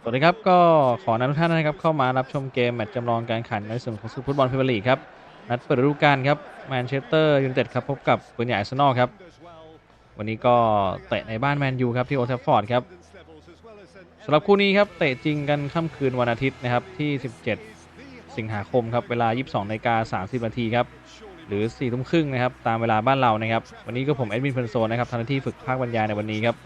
สวัสดีครับก็ขอนำทุกท่านนะครับเข้ามารับชมเกมแมตช์จำลองการแข่งขันในส่วนของฟุตบอลพรีเมียร์ลีกครับนัดเปิดฤดูกาลครับแมนเชสเตอร์ยูไนเต็ดครับพบกับปืนใหญ่อาร์เซนอลครับวันนี้ก็เตะในบ้านแมนยูครับที่โอลด์แทฟฟอร์ดครับสำหรับคู่นี้ครับเตะจริงกันค่ำคืนวันอาทิตย์นะครับที่ 17 สิงหาคมครับเวลา 22นาฬิกา30นาทีครับหรือ4ทุ่มครึ่งนะครับตามเวลาบ้านเรานะครับวันนี้ก็ผมแอดมินเพนโซนะครับทำหน้าที่ฝึกภาคบรรยายในวันนี้ครับ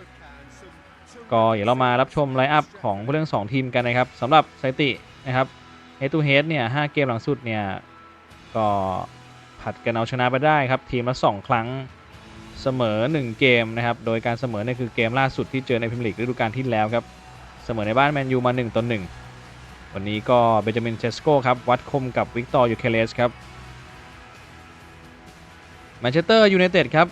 ก็เดี๋ยวเรามารับชมไลฟ์อัพของผู้เล่น2 ทีมกันนะครับสำหรับสถิตินะครับ head to head เนี่ย5เกมหลังสุดเนี่ยก็ผัดกันเอาชนะไปได้ครับทีมละ2 ครั้งเสมอ 1 เกมนะครับโดยการเสมอเนี่ยคือเกมล่าสุดที่เจอในพรีเมียร์ลีกฤดูกาลที่แล้วครับเสมอในบ้านแมนยูมา1ต่อ1วันนี้ก็เบนจามินเชสโกครับวัดคมกับวิกตอร์ยูเคเลสครับแมนเชสเตอร์ยูไนเต็ดครับ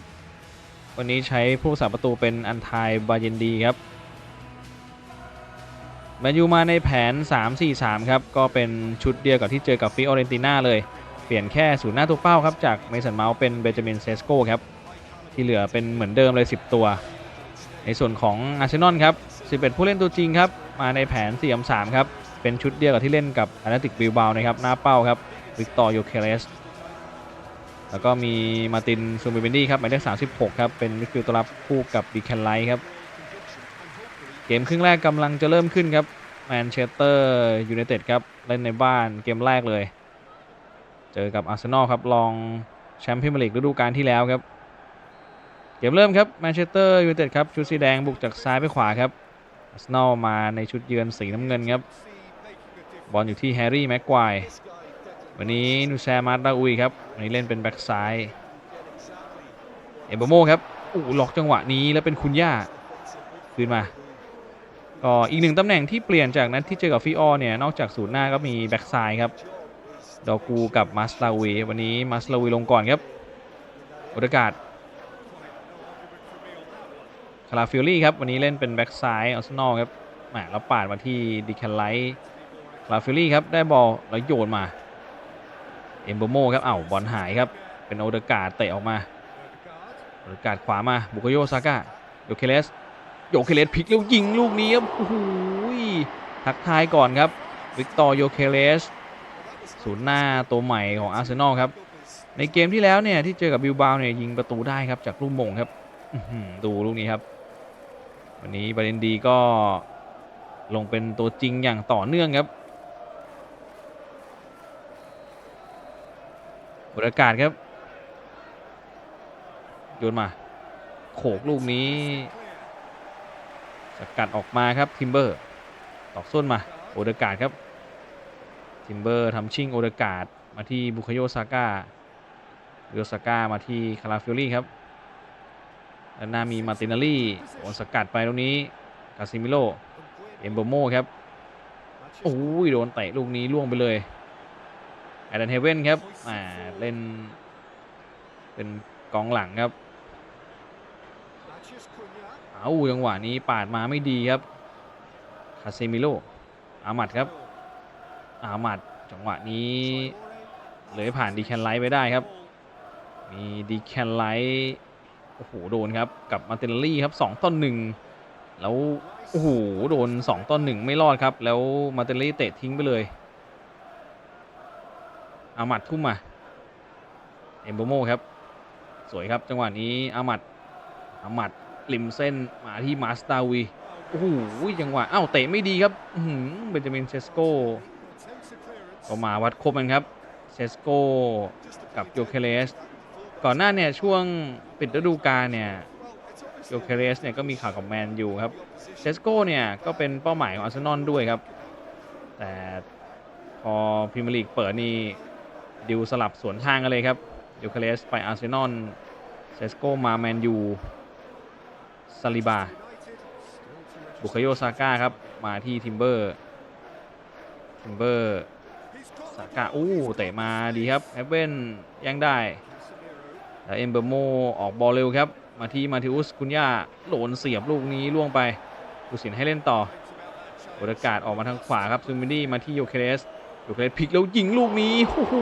วันนี้ใช้ผู้รักษาประตูเป็นอันทายบาเยนดีครับ แมนยูมาในแผน 3-4-3 ครับ ก็เป็นชุดเดียวกับที่เจอกับฟิออเรนติน่าเลย เปลี่ยนแค่ศูนย์หน้าตัวเป้าครับ จากเมสันเมาส์เป็นเบนจามินเซสโกครับ ที่เหลือเป็นเหมือนเดิมเลย 10 ตัว ในส่วนของอาร์เซนอลครับ 11 ผู้เล่นตัวจริงครับ มาในแผน 4-3 ครับ เป็นชุดเดียวกับที่เล่นกับอานาติกบิลบาวนะครับหน้าเป้าครับวิกตอร์โยเคเลสแล้วก็มีมาตินซูมิเบนดี้ครับหมายเลข36 ครับ เป็นมิดฟิลด์ตัวรับคู่กับดีแคนไลท์ครับ เกมครึ่งแรกกำลังจะเริ่มขึ้นครับแมนเชสเตอร์ยูไนเต็ดครับ เล่นในบ้านเกมแรกเลย เจอกับอาร์เซนอลครับรองแชมป์พรีเมียร์ลีกฤดูกาลที่แล้วครับ เกมเริ่มครับแมนเชสเตอร์ยูไนเต็ดครับชุดสีแดงบุกจากซ้ายไปขวาครับอาร์เซนอลมาในชุดเยือนสีน้ำเงินครับ บอลอยู่ที่แฮร์รี่แม็กควายวันนี้นูแซมาร์ดาอุยครับวันนี้เล่นเป็นแบ็กซ้ายเอเบโมครับอู้หลอกจังหวะนี้แล้วเป็นคุณย่า คืนมา ก็อีกหนึ่งตำแหน่งที่เปลี่ยนจากนั้นที่เจอกับฟิออเนี่ยนอกจากศูนย์หน้าก็มีแบ็กซ้ายครับดอกูกับมาสลาวีวันนี้มาสลาวีลงก่อนครับโอเดกาดคาราฟิลลี่ครับวันนี้เล่นเป็นแบ็กซ้ายอาร์เซนอลครับแหมแล้วปาดมาที่ดิแคนไลท์คาราฟิลลี่ครับได้บอลแล้วโยนมาเอมโบโมครับเอ้าบอลหายครับเป็นโอเดกาดเตะออกมาโอเดกาดขวามาบุกโยซาก้าโยเคเลส โยเคเลสพลิกแล้วยิงลูกนี้ครับโอ้โหทักทายก่อนครับ วิกตอร์โยเคเลสศูนย์หน้าตัวใหม่ของอาร์เซนอลครับ ในเกมที่แล้วเนี่ยที่เจอกับบิลบาวเนี่ยยิงประตูได้ครับจากลูกมงครับดูลูกนี้ครับ วันนี้บาเรนดีก็ลงเป็นตัวจริงอย่างต่อเนื่องครับบรรยากาศครับ โยนมา โขกลูกนี้ สกัดออกมาครับทิมเบอร์ตอกส้นมาโอเดกาดครับทิมเบอร์ทำชิ่งโอเดกาดมาที่บุคโยซาก้าบุคโยซาก้ามาที่คาราฟิลลี่ครับด้านหน้ามีมาตินาลีโดนสกัดไปตรงนี้กาซิมิโลเอมโบโมครับโอ้ยโดนเตะลูกนี้ล่วงไปเลยแอดันเฮเว่นครับอ่าเล่นเป็นกองหลังครับ เอาจังหวะนี้ปาดมาไม่ดีครับคาเซมิโลอามัดครับ อามัดจังหวะนี้เลยผ่านดีแคนไลท์ไปได้ครับ มีดีแคนไลท์โอ้โหโดนครับกับมาเตนลี่ครับ2ต้นหนึ่งแล้วโอ้โหโดน2ต้นหนึ่งไม่รอดครับ แล้วมาเตนลี่เตะทิ้งไปเลย อามัดทุ่มมาเอมโบโมครับ สวยครับจังหวะนี้อามัดอามัด ริมเส้นมาที่มาสตาวีโอ้โหจังหวะอ้าวเตะไม่ดีครับเบนจามินเชสโกก็มาวัดคมกันครับเชสโกกับโยเคเลสก่อนหน้าเนี่ยช่วงปิดฤดูกาลเนี่ยโยเคเลสเนี่ยก็มีข่าวกับแมนอยู่ครับเชสโกเนี่ยก็เป็นเป้าหมายของอาร์เซนอลด้วยครับ แต่พอพรีเมียร์ลีกเปิดนี่ดิวสลับสวนทางกันเลยครับโยเคเลสไปอาร์เซนอลเชสโกมาแมนยู ซาลิบา บุคโยซาก้าครับ มาที่ทิมเบอร์ ทิมเบอร์ซาก้าอู้เตะมาดีครับแอปเวนยังได้แล้วเอ็มเบอร์โมออกบอลเร็วครับ มาที่มาทิอุสคุนย่าโหลนเสียบลูกนี้ล่วงไปผู้สินให้เล่นต่อโอกาสออกมาทางขวาครับซูมินดี้มาที่โยเคเลสโยเคเลสพลิกแล้วยิงลูกนี้โอ้โห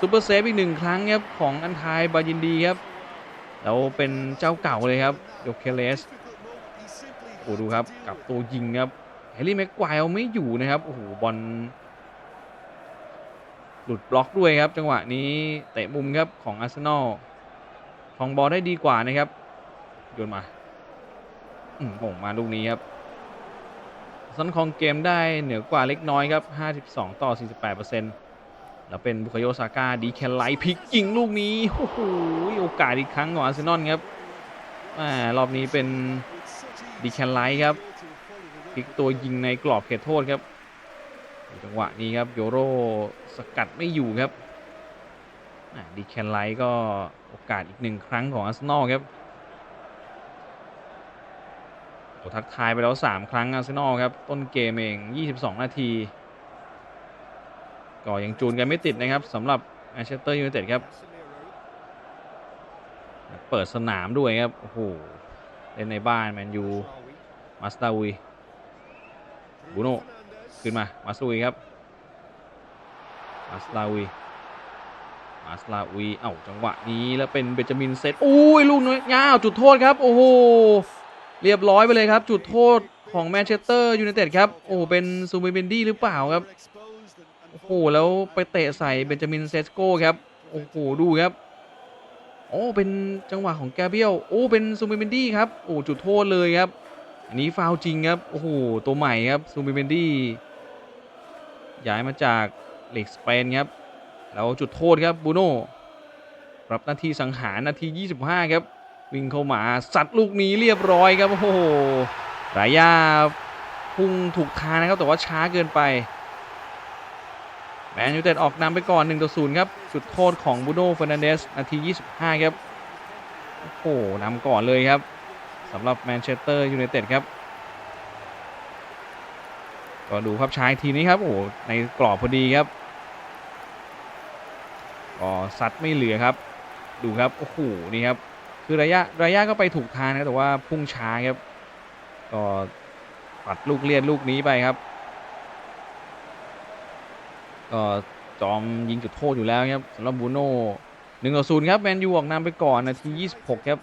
ซูเปอร์เซฟอีกหนึ่งครั้งครับของอันทายบายินดีครับ แล้วเป็นเจ้าเก่าเลยครับโยเคเลสโอ้ดูครับกับตัวยิงครับแฮร์รี่แม็กควายเอาไม่อยู่นะครับโอ้โหบอลหลุดบล็อกด้วยครับ จังหวะนี้เตะมุมครับของอาร์เซนอลคองบอลได้ดีกว่านะครับโยนมาอืมโป่งมาลูกนี้ครับซันคองเกมได้เหนือกว่าเล็กน้อยครับ 52 ต่อ 48% แล้วเป็นบุคโยซาก้าดีแคนไลพิกยิงลูกนี้โอ้โหโอกาสอีกครั้งของอาร์เซนอลครับอรอบนี้เป็นดีแคนไลครับพลิกตัวยิงในกรอบเขตโทษครับจังหวะนี้ครับโยโรสกัดไม่อยู่ครับดีแคนไลก็โอกาสอีกหนึ่งครั้งของอาร์เซนอลครับโอทักทายไปแล้ว 3 ครั้งอาร์เซนอลครับ ต้นเกมเอง 22 นาที ก็ยังจูนกันไม่ติดนะครับสำหรับแมนเชสเตอร์ยูไนเต็ดครับ เปิดสนามด้วยครับ โอ้โห เล่นในบ้านแมนยูมาสตาวีบูโน่ขึ้นมา มาสตาวีครับมาสตาวีมาสตาวีเอ้าจังหวะนี้แล้วเป็นเบจามินเซตอุ้ยลูกน้อยยาวจุดโทษครับ โอ้โห เรียบร้อยไปเลยครับ จุดโทษของแมนเชสเตอร์ยูไนเต็ดครับ โอ้เป็นซูมิเบนดี้หรือเปล่าครับ โอ้โหแล้วไปเตะใส่เบนจามินเซสโก้ครับโอ้โหดูครับโอ้เป็นจังหวะของแกเบียลโอ้เป็นซูมิเบนดี้ครับโอ้จุดโทษเลยครับ อันนี้ฟาวจริงครับโอ้โหตัวใหม่ครับซูมิเบนดี้ย้ายมาจากเลกสเปนครับแล้วจุดโทษครับบูโน่รับหน้าที่สังหารนาที 25 ครับ วิ่งเข้ามาสัตว์ลูกนี้เรียบร้อยครับโอ้โหรายาพุ่งถูกทางนะครับแต่ว่าช้าเกินไป แมนยูเต็ดออกนำไปก่อน 1 ต่อ 0 ครับจุดโทษของบูโน่เฟอร์นันเดสนาที 25 ครับ โอ้โหนำก่อนเลยครับสำหรับแมนเชสเตอร์ยูไนเต็ดครับ ก็ดูภาพช้าอีกทีนี้ครับ โอ้โห ในกรอบพอดีครับ ก็ซัดไม่เหลือครับ ดูครับ โอ้โห นี่ครับ คือระยะระยะก็ไปถูกทางนะแต่ว่าพุ่งช้าครับ ก็ปัดลูกเลียนลูกนี้ไปครับ ก็จอมยิงจุดโทษอยู่แล้วครับสำหรับบูโน่หนึ่งต่อศูนย์ครับแมนยูออกนำไปก่อนนาที26ครับ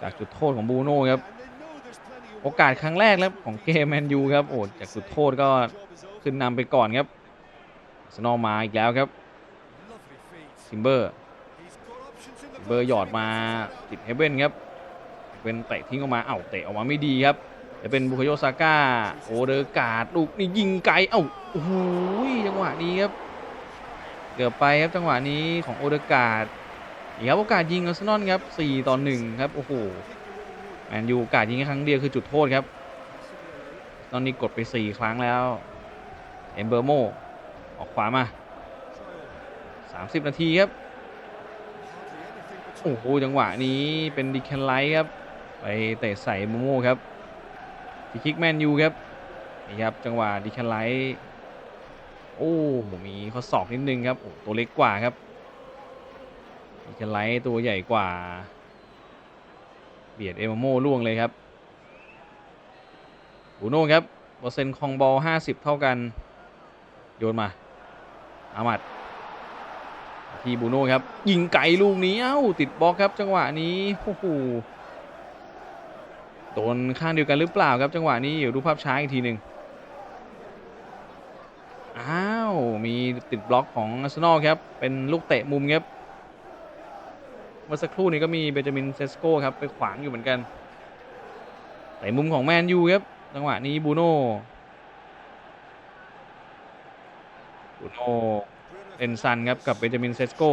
จากจุดโทษของบูโน่ครับ โอกาสครั้งแรกแล้วของเกมแมนยูครับโอ้จากจุดโทษก็ขึ้นนำไปก่อนครับสนอมาอีกแล้วครับซิมเบอร์ซิมเบอร์หยอดมาติดเฮเว่นครับเป็นเตะทิ้งออกมาเอ้าเตะออกมาไม่ดีครับ จะเป็นบุคโยซาก้าโอเดอร์การ์ดลูกนี่ยิงไกลเอ้าโอ้โหจังหวะนี้ครับเกือบไปครับจังหวะนี้ของโอเดอร์การ์ดนี่ครับโอกาสยิงอาร์เซนอลครับ4ต่อ1ครับโอ้โหแมนยูโอกาสยิงแค่ครั้งเดียวคือจุดโทษครับ ตอนนี้กดไป 4 ครั้งแล้วเอมเบอร์โมออกขวามา 30 นาทีครับโอ้โหจังหวะนี้เป็นดิแคนไลท์ครับ ไปเตะใส่โมโม่ครับ ทีคิกแมนยูครับนี่ครับจังหวะดิแคนไลท์โอ้มีข้อศอกนิดนึงครับโอ้ตัวเล็กกว่าครับดิแคนไลท์ตัวใหญ่กว่า เบียดเอมโมล่วงเลยครับบูโน่ครับเปอร์เซ็นต์คองบอล50 เท่ากันโยนมาอามัดที่บูโน่ครับยิงไกลลูกนี้เอ้าติดบล็อกครับจังหวะนี้โอ้โห โดนข้างเดียวกันหรือเปล่าครับจังหวะนี้เดี๋ยวดูภาพช้าอีกทีหนึ่งอ้าว มีติดบล็อกของอาร์เซนอลครับ เป็นลูกเตะมุมครับเมื่อสักครู่นี้ก็มีเบนจามินเซสโก้ครับ ไปขวางอยู่เหมือนกันเตะมุมของแมนยูครับ จังหวะนี้บูโน่บูโน่เอนซันครับ กับเบนจามินเซสโก้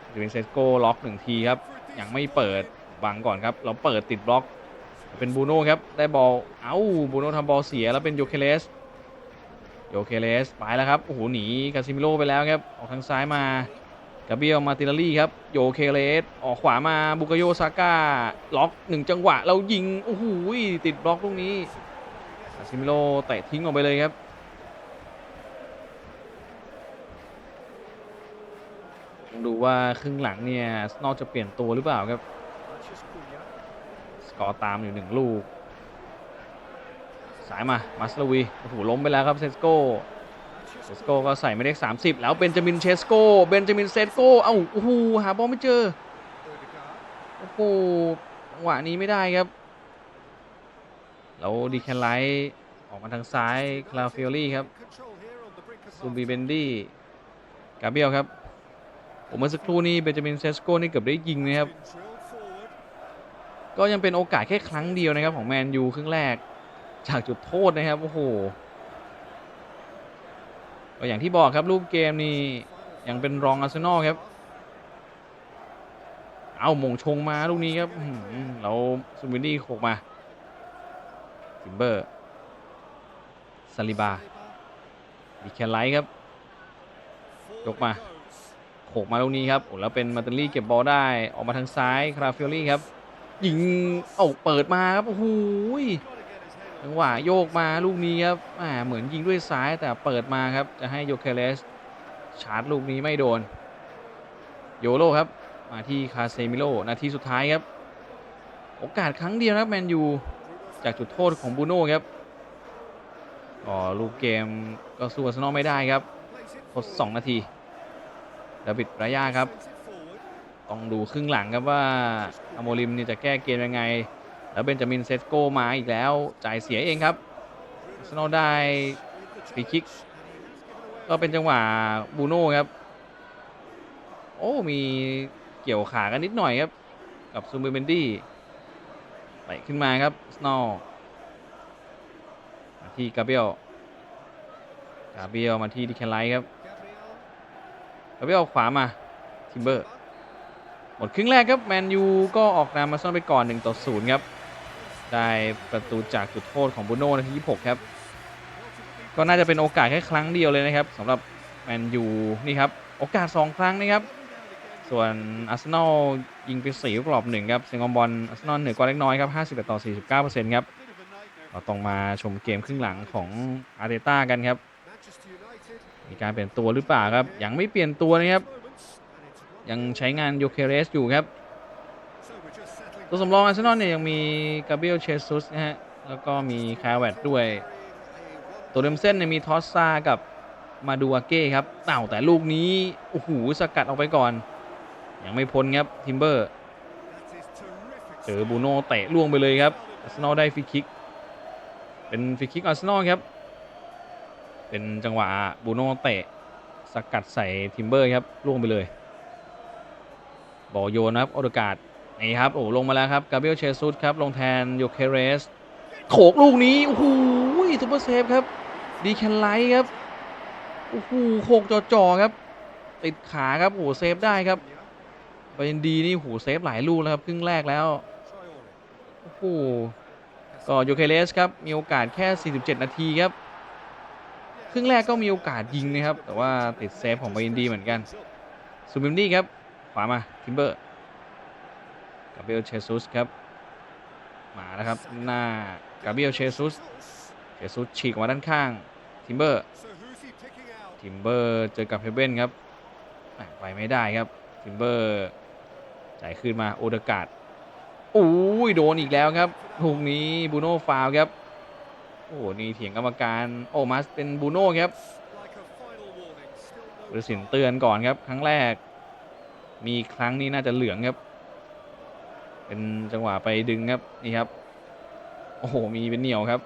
เบนจามินเซสโก้ล็อกหนึ่งทีครับ ยังไม่เปิด บังก่อนครับ เราเปิดติดบล็อก เป็นบูโน่ครับ ได้บอล เอ้า บูโน่ทำบอลเสียแล้วเป็นโยเคเลส โยเคเลสไปแล้วครับ โอ้โห หนีกาซิมิโลไปแล้วครับ ออกทางซ้ายมากาเบียลมาติลารี่ครับ โยเคเลส ออกขวามาบุกโยซาก้า ล็อกหนึ่งจังหวะ เรายิง โอ้โห ติดบล็อกลูกนี้กาซิมิโลเตะทิ้งออกไปเลยครับต้องดูว่าครึ่งหลังเนี่ย นอกจะเปลี่ยนตัวหรือเปล่าครับ กอร์ตามอยู่หนึ่งลูก สายมามัสลวีโอ้โหล้มไปแล้วครับเซสโก้เซสโก้ก็ใส่ไม่ได้30แล้วเบนจามินเชสโก้เบนจามินเซสโก้เอ้าโอ้โหหาบอลไม่เจอโอ้โหจังหวะนี้ไม่ได้ครับแล้วดีแคนไลท์ออกมาทางซ้ายคลาฟิโอลี่ครับซูบีเบนดี้กาเบียลครับผมเมื่อสักครู่นี้เบนจามินเซสโกนี่เกือบได้ยิงนะครับ ก็ยังเป็นโอกาสแค่ครั้งเดียวนะครับของแมนยูครึ่งแรก จากจุดโทษนะครับ โอ้โหก็อย่างที่บอกครับรูปเกมนี่ยังเป็นรองอาร์เซนอลครับ เอาหมงชงมาลูกนี้ครับเราซูบินดี้โขกมาทิมเบอร์ซาลิบาดีแคนไลท์ครับ ยกมาโขกมาลูกนี้ครับโอ้แล้วเป็นมาตินลี่เก็บบอลได้ออกมาทางซ้ายคราฟิโอลี่ครับ ยิงเอ้าเปิดมาครับโอ้โหยจังหวะโยกมาลูกนี้ครับอ่าเหมือนยิงด้วยซ้ายแต่เปิดมาครับ จะให้โยเคเลสชาร์จลูกนี้ไม่โดน โยโรครับ มาที่คาเซมิโลนาทีสุดท้ายครับ โอกาสครั้งเดียวนะครับแมนยูจากจุดโทษของบูโน่ครับก็ลูกเกมก็สู้อาร์เซนอลไม่ได้ครับทด2นาทีดาวิดรายาครับ ต้องดูครึ่งหลังครับว่าอโมริมนี่จะแก้เกมยังไง แล้วเบนจามินเซสโกมาอีกแล้ว จ่ายเสียเองครับอาร์เซนได้ฟรีคิก ก็เป็นจังหวะบูโน่ครับ โอ้ มีเกี่ยวขากันนิดหน่อยครับ กับซูมเบนดี้ไปขึ้นมาครับสโนมาที่กาเบียลกาเบียลมาที่ดิแคนไลท์ครับกาเบียลขวามาทิมเบอร์ หมดครึ่งแรกครับแมนยูก็ออกนำมาซ่อนไปก่อน1ต่อ0ครับ ได้ประตูจากจุดโทษของบูโน่นาที26 ครับ ก็น่าจะเป็นโอกาสแค่ครั้งเดียวเลยนะครับสำหรับแมนยูนี่ครับ โอกาส 2 ครั้งนะครับ ส่วนอาร์เซนอลยิงไปสี่ลูกกรอบหนึ่งครับเซงอมบอลอาร์เซนอลเหนือกว่าเล็กน้อยครับ51ต่อ49%ครับเราต้องมาชมเกมครึ่งหลังของอาร์เตต้ากันครับ มีการเปลี่ยนตัวหรือเปล่าครับยังไม่เปลี่ยนตัวนะครับ ยังใช้งานโยเคเรสอยู่ครับ ตัวสำรองอาร์เซนอลเนี่ยยังมีกาเบรียลเชซุสนะฮะ แล้วก็มีคาร์แวตด้วย ตัวเดิมเส้นเนี่ยมีทอสซากับมาดูอาเก้ครับเต่าแต่ลูกนี้ โอ้โห สกัดออกไปก่อน ยังไม่พ้นครับ ทิมเบอร์ เจอบูโน่เตะล่วงไปเลยครับ อาร์เซนอลได้ฟรีคิก เป็นฟรีคิกอาร์เซนอลครับ เป็นจังหวะบูโน่เตะสกัดใส่ทิมเบอร์ครับล่วงไปเลย บอลโยนนะครับโอดกาดนี่ครับโอ้ลงมาแล้วครับกาเบรียลเชซุสครับลงแทนโยเคเรสโขกลูกนี้โอ้โหซุปเปอร์เซฟครับดีแคนไลท์ครับโอ้โหโขกจ่อๆครับ ติดขาครับโอ้เซฟได้ครับบายันดีนี่โอ้โหเซฟหลายลูกแล้วครับครึ่งแรกแล้วโอ้โหก็โยเคเรสครับมีโอกาสแค่ 47 นาทีครับครึ่งแรกก็มีโอกาสยิงนะครับ แต่ว่าติดเซฟของบายันดีเหมือนกันซูบิมดี้ครับ ขวามาทิมเบอร์กาเบรียลเชซุสครับมาแล้วครับหน้ากาเบรียลเชซุสเชซุสฉีกออกมาด้านข้างทิมเบอร์ทิมเบอร์เจอกับเฮเบนครับแหม่ไปไม่ได้ครับทิมเบอร์จ่ายคืนมาโอเดกาดโอ้ยโดนอีกแล้วครับลูกนี้บูโน่ฟาวครับโอ้โหนี่เถียงกรรมการโอ้มาเป็นบูโน่ครับบริสินเตือนก่อนครับ ครั้งแรก มีครั้งนี้น่าจะเหลืองครับ เป็นจังหวะไปดึงครับนี่ครับ โอ้โหมีเป็นเหนียวครับ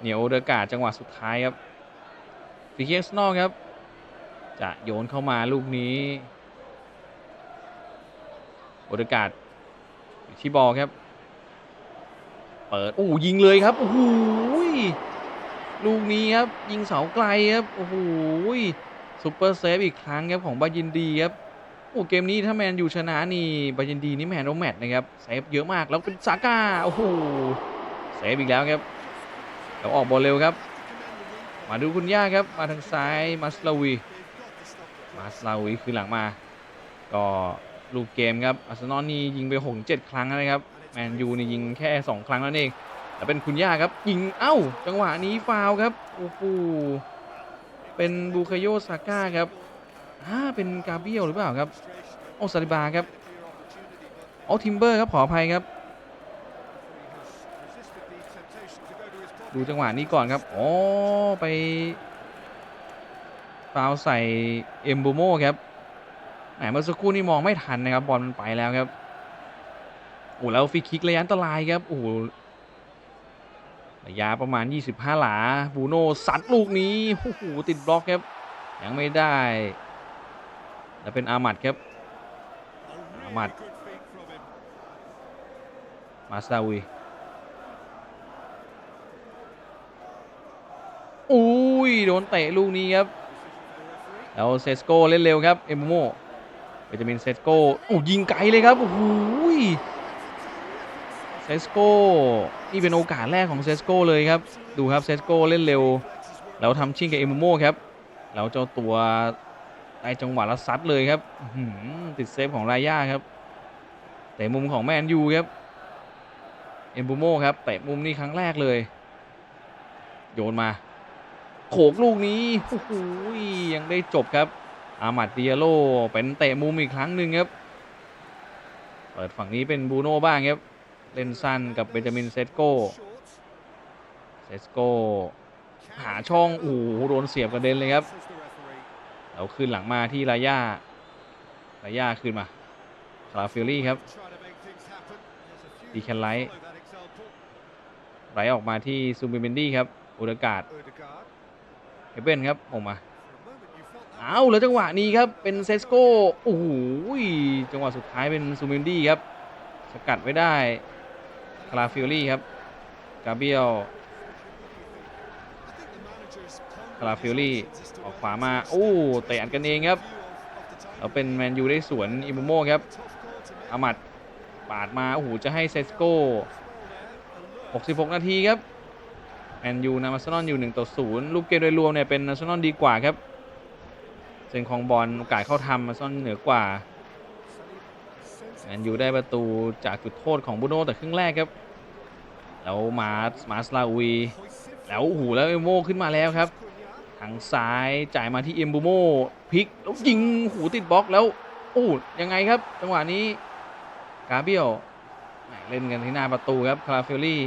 เหนียวเดอกาจังหวะสุดท้ายครับฟรีคิกสนอกครับ จะโยนเข้ามาลูกนี้โอเดกาดอยู่ที่บอลครับ เปิดโอ้ยิงเลยครับโอ้โหลูกนี้ครับ ยิงเสาไกลครับโอ้โหซุปเปอร์เซฟอีกครั้งครับของบายินดีครับ อ้เกมนี้ถ้าแมนยูชนะนี่บายินดีนี่แมนโอแมตนะครับเซฟเยอะมากแล้วเป็นซาก้าโอ้โหเซฟอีกแล้วครับแล้วออกบอลเร็วครับ มาดูคุณย่าครับมาทางซ้ายมาสลาวีมาสลาวีคือหลังมา ก็ลูกเกมครับอาร์เซนอลนี่ยิงไปหกเจ็ดครั้งนะครับแมนยูนี่ยิงแค่ 2 ครั้งนั่นเอง แต่เป็นคุณย่าครับ ยิงเอ้า จังหวะนี้ฟาวครับโอ้โหเป็นบูคาโยซาก้าครับาเป็นกาเบียลหรือเปล่าครับ โอซาลิบาครับ โอทิมเบอร์ครับ ขออภัยครับ ดูจังหวะนี้ก่อนครับอ๋อไปฟาวใส่เอมบูโมครับแหมเมื่อสักครู่นี่มองไม่ทันนะครับ บอลมันไปแล้วครับ โอ้แล้วฟรีคิกระยะอันตรายครับ โอ้ระยะประมาณ 25 หลา บูโน่ซัดลูกนี้ โอ้โห ติดบล็อกครับ ยังไม่ได้ แล้วเป็นอามัดครับ อามัด มาซาวีอุ้ย โดนเตะลูกนี้ครับ แล้วเซสโกเล่นเร็วครับ เอมโมเบจามินเซสโกโอ้ยิงไกลเลยครับโอ้โหยเซสโกนี่เป็นโอกาสแรกของเซสโกเลยครับ ดูครับเซสโกเล่นเร็ว แล้วทำชิ่งกับเอมโมครับ แล้วเจ้าตัว ได้จังหวะแล้วซัดเลยครับติดเซฟของรายาครับแต่มุมของแมนยูครับเอ็มบูโมครับเตะมุมนี้ครั้งแรกเลย โยนมาโขกลูกนี้โอ้โหยังได้จบครับอามัดเดียโลเป็นเตะมุมอีกครั้งหนึ่งครับ เปิดฝั่งนี้เป็นบูโน่บ้างครับ เล่นสั้นกับเบนจามินเซสโกเซสโกหาช่องโอ้โหโดนเสียบกระเด็นเลยครับ เราขึ้นหลังมาที่ลาย่าลาย่าขึ้นมาคาราฟิลลี่ครับดีแคนไลท์ไหลออกมาที่ซูบิเมนดี้ครับอุดกาศเฮเบนครับออกมาเอาแล้วจังหวะนี้ครับเป็นเซสโกโอ้โหจังหวะสุดท้ายเป็นซูบิเมนดี้ครับสกัดไว้ได้คาราฟิลลี่ครับกาเบียล คาราฟิลลี่ออกขวามาโอ้เตะอัดกันเองครับเราเป็นแมนยูได้สวนอิโมโมครับอามัดปาดมาโอ้โหจะให้เซสโก้ 66 นาทีครับแมนยูนำอาร์เซนอลอยู่ 1 ต่อ 0 ลูกเกมโดยรวมเนี่ยเป็นอาร์เซนอลดีกว่าครับเซนของบอลโอกาสเข้าทำอาร์เซนอลเหนือกว่าแมนยูได้ประตูจากจุดโทษของบูโน่แต่ครึ่งแรกครับ แล้วมามาสลาอุยแล้วโอ้โหแล้วเอมโมขึ้นมาแล้วครับ ทางซ้ายจ่ายมาที่เอมบูโมพลิกแล้วยิงหูติดบล็อกแล้วโอ้ยังไงครับ จังหวะนี้กาเบียลเล่นกันที่หน้าประตูครับคาราเฟลลี่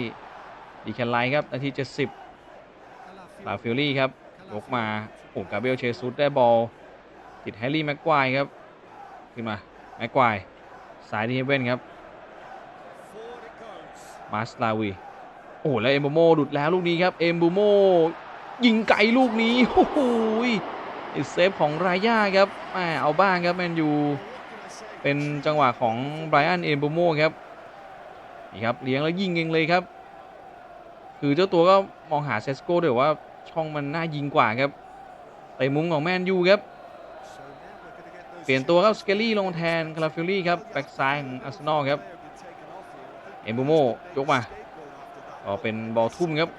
ดีแคนไลท์ครับนาที70คาราเฟลลี่ครับยกมาโอ้กาเบียลเชซุสได้บอลติดแฮร์รี่แม็กควายครับขึ้นมาแม็กควายสายที่เฮเว่นครับมาสลาวีโอ้แล้วเอมบูโมดุดแล้วลูกนี้ครับเอมบูโม ยิงไกลลูกนี้โอ้โหติเซฟของรายาครับแมเอาบ้างครับแมนยูเป็นจังหวะของไบรอันเอมบูโมครับนี่ครับเลี้ยงแล้วยิงเองเลยครับ คือเจ้าตัวก็มองหาเซสโก้ด้วยว่าช่องมันน่ายิงกว่าครับเตะมุมของแมนยูครับ เปลี่ยนตัวครับสเกลลี่ลงแทนคาราฟิลลี่ครับแบ็กซ้ายของอาร์เซนอลครับเอมบูโมยกมาก็เป็นบอลทุ่มครับ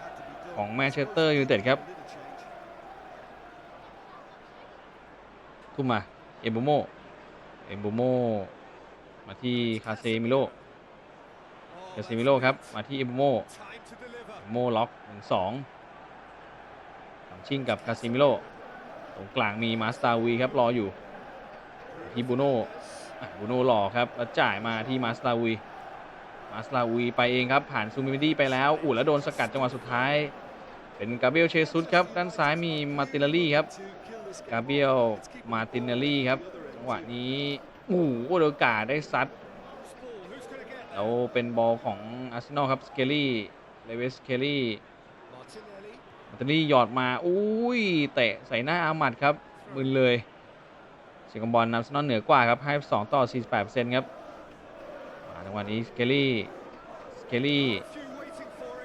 ของแมนเชสเตอร์ยูไนเต็ดครับทุ่มมา เอมบูโม เอมบูโม มาที่คาเซมิโล คาเซมิโลครับ มาที่เอมบูโม โมล็อกหนึ่งสองชิงกับคาเซมิโล ตรงกลางมีมาสตาวีครับรออยู่ที่บูโน่บูโน่หล่อครับแล้วจ่ายมาที่มาสตาวี มาสลาวีไปเองครับ ผ่านซูมิมิดี้ไปแล้วอู้แล้วโดนสกัดจังหวะสุดท้าย เป็นกาเบรียลเชซุสครับ ด้านซ้ายมีมาตินเนลลี่ครับ กาเบรียลมาตินเนลลี่ครับ จังหวะนี้อู้โอเดกาได้ซัด แล้วเป็นบอลของอาร์เซนอลครับสเกลลี่เลเวสเคลลี่มาตินเนลลี่หยอดมา อุ้ยเตะใส่หน้าอามัดครับมึนเลยเสียงบอลอาร์เซนอลเหนือกว่าครับให้2ต่อ48%ครับ จังหวะนี้สเกลลี่สเกลลี่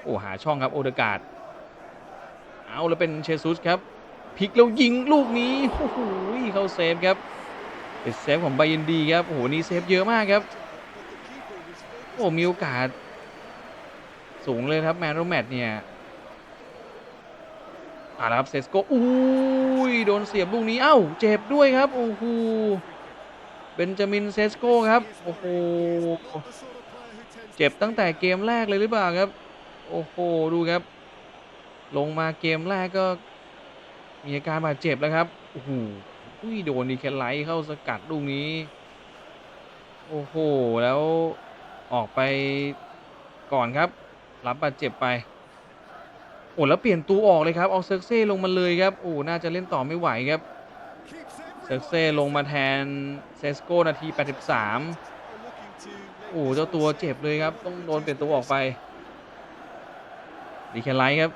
โอ้หาช่องครับโอเดกาดเอาแล้วเป็นเชซุสครับพลิกแล้วยิงลูกนี้โอ้โหเข้าเซฟครับเป็นเซฟของไบยินดีครับโอ้โหนี่เซฟเยอะมากครับโอ้มีโอกาส สูงเลยครับแมนโรแมตเนี่ยอ่าแล้วครับเซสโกอุ้ยโดนเสียบลูกนี้เอ้าเจ็บด้วยครับโอ้โห เบนจามินเซสโก้ครับ โอ้โห เจ็บตั้งแต่เกมแรกเลยหรือเปล่าครับ โอ้โห ดูครับ ลงมาเกมแรกก็ มีอาการบาดเจ็บแล้วครับ โอ้โหอุ้ยโดนดีแคนไลท์เข้าสกัดลูกนี้ โอ้โห แล้วออกไปก่อนครับ รับบาดเจ็บไป โอ้แล้วเปลี่ยนตัวออกเลยครับ เอาเซิร์กเซ่ลงมาเลยครับ โอ้ น่าจะเล่นต่อไม่ไหวครับ เซร์กเซ่ลงมาแทนเซสโกนาที 83 โอ้เจ้าตัวเจ็บเลยครับ ต้องโดนเปลี่ยนตัวออกไปดีแคไลท์ครับ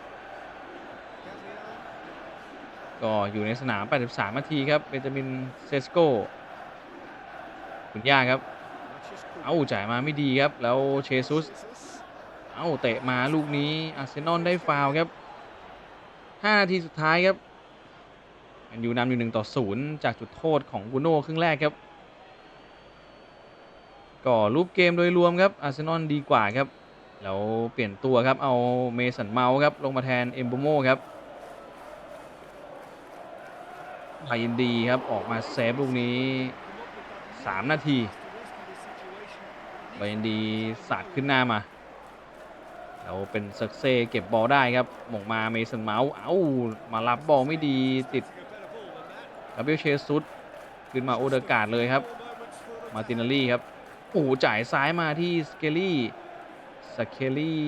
ก็อยู่ในสนาม 83 นาทีครับเบนจามินเซสโกคุณย่าครับ เอ้าจ่ายมาไม่ดีครับ แล้วเชซุส เอ้าเตะมาลูกนี้อาร์เซนอลได้ฟาวครับ 5 นาทีสุดท้ายครับ แมนยูนำอยู่1ต่อ0จากจุดโทษของบูโน่ครึ่งแรกครับ ก็รูปเกมโดยรวมครับอาร์เซนอลดีกว่าครับ แล้วเปลี่ยนตัวครับเอาเมสันเมาส์ครับลงมาแทนเอมโบโมครับบายินดีครับออกมาเซฟลูกนี้ 3 นาทีบายินดีสาดขึ้นหน้ามาแล้วเป็นเซกเซเก็บบอลได้ครับหมงมาเมสันเมาส์เอ้ามารับบอลไม่ดีติด กาเบรียลเชซุสขึ้นมาโอเดอร์การ์ดเลยครับ มาร์ตินาลี่ครับ โอ้จ่ายซ้ายมาที่สเกลลี่สเกลลี่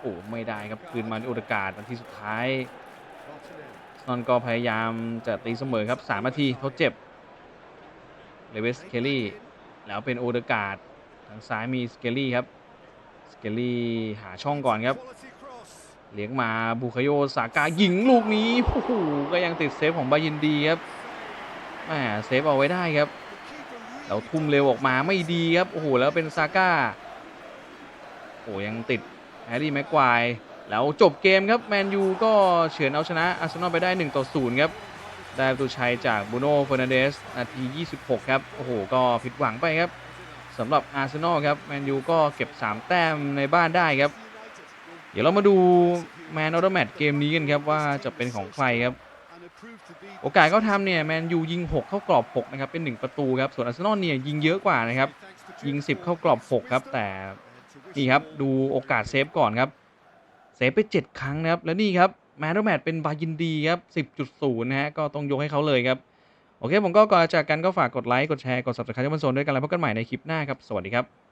โอ้ไม่ได้ครับคืนมาที่โอเดการ์ดนาทีสุดท้ายนอนก็พยายามจะตีเสมอครับ3นาทีทดเจ็บเลเวสสเกลลี่แล้วเป็นโอเดรการ์ดทางซ้ายมีสเกลลี่ครับสเกลลี่หาช่องก่อนครับ เลี้ยงมาบูคโยสากายิงลูกนี้โอ้โหก็ยังติดเซฟของบายินดีครับ แหมเซฟเอาไว้ได้ครับแล้วทุ่มเร็วออกมาไม่ดีครับโอ้โหแล้วเป็นซาก้าโอ้ยังติดแฮร์รี่แม็กควายแล้วจบเกมครับแมนยูก็เฉือนเอาชนะอาร์เซนอลไปได้1ต่อ0ครับได้ประตูชัยจากบูโน่เฟอร์นันเดสนาที 26 ครับโอ้โหก็ผิดหวังไปครับสำหรับอาร์เซนอลครับแมนยูก็เก็บ 3 แต้มในบ้านได้ครับ เดี๋ยวเรามาดูแมนออร์แมตเกมนี้กันครับว่าจะเป็นของใครครับ โอกาสเขาทำเนี่ยแมนยูยิง 6 เข้ากรอบ 6 นะครับ เป็น 1 ประตูครับ ส่วนอาร์เซนอลเนี่ยยิงเยอะกว่านะครับ ยิง 10 เข้ากรอบ 6 ครับ แต่นี่ครับดูโอกาสเซฟก่อนครับ เซฟไป 7 ครั้งนะครับ แล้วนี่ครับแมนออร์แมตเป็นบายินดีครับ 10.0 นะฮะ ก็ต้องยกให้เขาเลยครับ โอเค ผมก็ก่อนจากกันก็ฝากกดไลค์ กดแชร์ กด subscribe ที่มันโซนด้วยกันแล้วพบกันใหม่ในคลิปหน้าครับ สวัสดีครับ